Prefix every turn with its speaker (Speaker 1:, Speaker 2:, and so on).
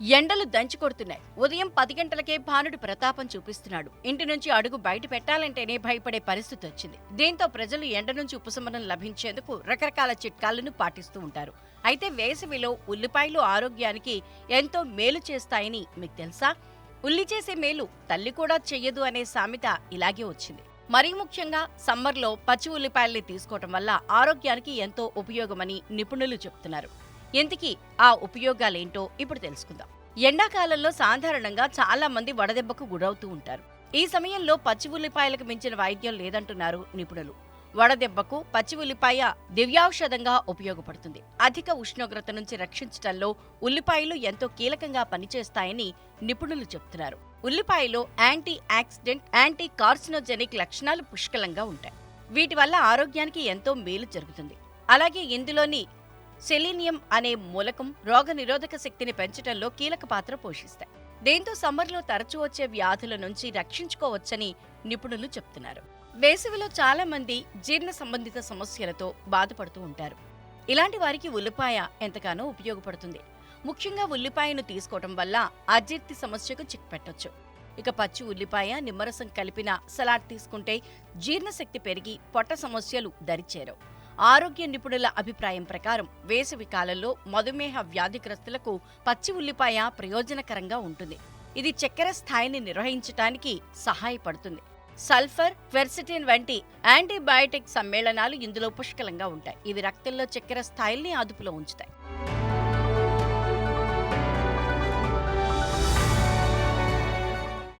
Speaker 1: ఎండలు దంచి కొడుతున్నాయి. ఉదయం పది గంటలకే భానుడు ప్రతాపం చూపిస్తున్నాడు. ఇంటి నుంచి అడుగు బయట పెట్టాలంటేనే భయపడే పరిస్థితి వచ్చింది. దీంతో ప్రజలు ఎండ నుంచి ఉపశమనం లభించేందుకు రకరకాల చిట్కాలను పాటిస్తూ ఉంటారు. అయితే వేసవిలో ఉల్లిపాయలు ఆరోగ్యానికి ఎంతో మేలు చేస్తాయని మీకు తెలుసా? ఉల్లి చేసే మేలు తల్లి కూడా చెయ్యదు అనే సామెత ఇలాగే వచ్చింది. మరీ ముఖ్యంగా సమ్మర్లో పచ్చి ఉల్లిపాయల్ని తీసుకోవటం వల్ల ఆరోగ్యానికి ఎంతో ఉపయోగమని నిపుణులు చెబుతున్నారు ఇంతకీ ఆ ఉపయోగాలేంటో ఇప్పుడు తెలుసుకుందాం. ఎండాకాలంలో సాధారణంగా చాలా మంది వడదెబ్బకు గురవుతూ ఉంటారు. ఈ సమయంలో పచ్చి ఉల్లిపాయలకు మించిన వైద్యం లేదంటున్నారు నిపుణులు. వడదెబ్బకు పచ్చి ఉల్లిపాయ దివ్యౌషధంగా ఉపయోగపడుతుంది. అధిక ఉష్ణోగ్రత నుంచి రక్షించటంలో ఉల్లిపాయలు ఎంతో కీలకంగా పనిచేస్తాయని నిపుణులు చెప్తున్నారు. ఉల్లిపాయలో యాంటీ యాక్సిడెంట్ యాంటీ కార్సినోజెనిక్ లక్షణాలు పుష్కలంగా ఉంటాయి. వీటి వల్ల ఆరోగ్యానికి ఎంతో మేలు జరుగుతుంది. అలాగే ఇందులోని సెలీనియం అనే మూలకం రోగ నిరోధక శక్తిని పెంచడంలో కీలక పాత్ర పోషిస్తాయి. దీంతో సమ్మర్లో తరచూ వచ్చే వ్యాధుల నుంచి రక్షించుకోవచ్చని నిపుణులు చెప్తున్నారు. వేసవిలో చాలా మంది జీర్ణ సంబంధిత సమస్యలతో బాధపడుతూ ఉంటారు. ఇలాంటి వారికి ఉల్లిపాయ ఎంతగానో ఉపయోగపడుతుంది. ముఖ్యంగా ఉల్లిపాయను తీసుకోవటం వల్ల అజీర్తి సమస్యకు చిక్ పెట్టొచ్చు. ఇక పచ్చి ఉల్లిపాయ నిమ్మరసం కలిపిన సలాడ్ తీసుకుంటే జీర్ణశక్తి పెరిగి పొట్ట సమస్యలు దరిచేరవు. ఆరోగ్య నిపుణుల అభిప్రాయం ప్రకారం వేసవి కాలంలో మధుమేహ వ్యాధిగ్రస్తులకు పచ్చి ఉల్లిపాయ ప్రయోజనకరంగా ఉంటుంది. ఇది చక్కెర స్థాయిని నిర్వహించటానికి సహాయపడుతుంది. సల్ఫర్ క్వెర్సిటిన్ వంటి యాంటీబయాటిక్ సమ్మేళనాలు ఇందులో పుష్కలంగా ఉంటాయి. ఇవి రక్తంలో చక్కెర స్థాయిల్ని అదుపులో ఉంచుతాయి.